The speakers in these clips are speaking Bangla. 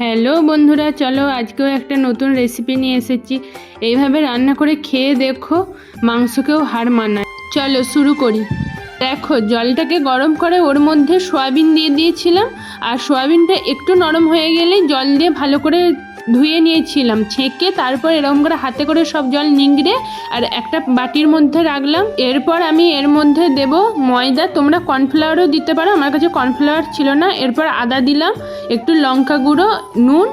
হ্যালো বন্ধুরা, চলো আজকেও একটা নতুন রেসিপি নিয়ে এসেছি। এইভাবে রান্না করে খেয়ে দেখো, মাংসকেও হার মানায়। চলো শুরু করি। দেখো, জলটাকে গরম করে ওর মধ্যে সয়াবিন দিয়ে দিয়েছিলাম। আর সয়াবিনটা একটু নরম হয়ে গেলে জল দিয়ে ভালো করে ধুয়ে নিয়েছিলাম, ছেঁকে তারপর এরকম করে হাতে করে সব জল নিংড়ে আর একটা বাটির মধ্যে রাখলাম। এরপর আমি এর মধ্যে দেব ময়দা। তোমরা কর্নফ্লাওয়ারও দিতে পারো, আমার কাছে কর্নফ্লাওয়ার ছিল না। এরপর আদা দিলাম, একটু লঙ্কা গুঁড়ো, নুন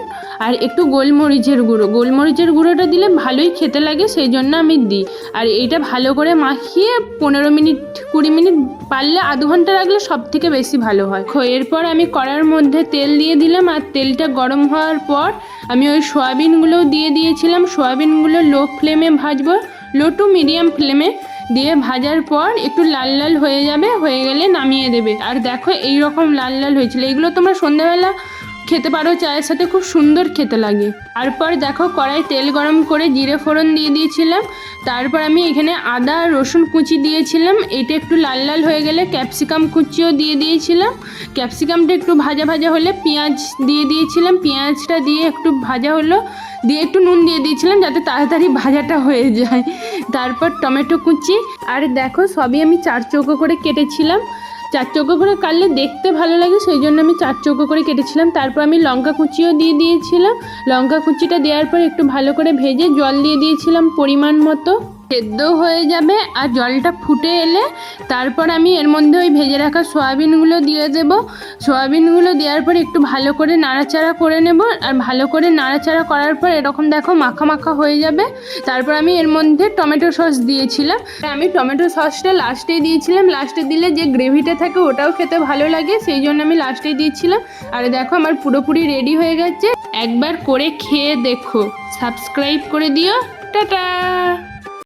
আর একটু গোলমরিচের গুঁড়ো। গোলমরিচের গুঁড়োটা দিলে ভালোই খেতে লাগে, সেই জন্য আমি দিই। আর এইটা ভালো করে মাখিয়ে পনেরো মিনিট, কুড়ি মিনিট পারলে আধ ঘণ্টা রাখলে সব থেকে বেশি ভালো হয়। এরপর আমি কড়ার মধ্যে তেল দিয়ে দিলাম আর তেলটা গরম হওয়ার পর আমি ওই সয়াবিনগুলোও দিয়ে দিয়েছিলাম। সয়াবিনগুলো লো ফ্লেমে ভাজবো, লো টু মিডিয়াম ফ্লেমে। দিয়ে ভাজার পর একটু লাল লাল হয়ে যাবে, হয়ে গেলে নামিয়ে দেবে। আর দেখো এই রকম লাল লাল হয়েছিল। এগুলো তোমরা সন্ধ্যাবেলা খেতে পারো, চায়ের সাথে খুব সুন্দর খেতে লাগে। তারপর দেখো কড়াই তেল গরম করে জিরে ফোড়ন দিয়ে দিয়েছিলাম। তারপর আমি এখানে আদা রসুন কুচি দিয়েছিলাম। এটা একটু লাল লাল হয়ে গেলে ক্যাপসিকাম কুচিও দিয়ে দিয়েছিলাম। ক্যাপসিকামটা একটু ভাজা ভাজা হলে পেঁয়াজ দিয়ে দিয়েছিলাম। পেঁয়াজটা দিয়ে একটু ভাজা হলো, দিয়ে একটু নুন দিয়ে দিয়েছিলাম যাতে তাড়াতাড়ি ভাজাটা হয়ে যায়। তারপর টমেটো কুচি, আর দেখো সবই আমি চার চৌকো করে কেটেছিলাম। চার চৌকো করে কাটলে দেখতে ভালো লাগে, সেই জন্য আমি চার চৌকো করে কেটেছিলাম। তারপর আমি লঙ্কা কুচিও দিয়ে দিয়েছিলাম। লঙ্কা কুচিটা দেওয়ার পর একটু ভালো করে ভেজে জল দিয়ে দিয়েছিলাম পরিমাণ মতো। সেদ্ধ হয়ে যাবে আর জলটা ফুটে এলে তারপর আমি এর মধ্যে ওই ভেজে রাখা সয়াবিনগুলো দিয়ে দেব। সয়াবিনগুলো দেওয়ার পর একটু ভালো করে নাড়াচাড়া করে নেব আর ভালো করে নাড়াচাড়া করার পর এরকম দেখো মাখা মাখা হয়ে যাবে। তারপর আমি এর মধ্যে টমেটো সস দিয়েছিলাম। আমি টমেটো সসটা লাস্টে দিয়েছিলাম। লাস্টে দিলে যে গ্রেভিটা থাকে ওটাও খেতে ভালো লাগে, সেই জন্য আমি লাস্টে দিয়েছিলাম। আর দেখো আমার পুরোপুরি রেডি হয়ে গেছে। একবার করে খেয়ে দেখো। সাবস্ক্রাইব করে দিও। টাটা!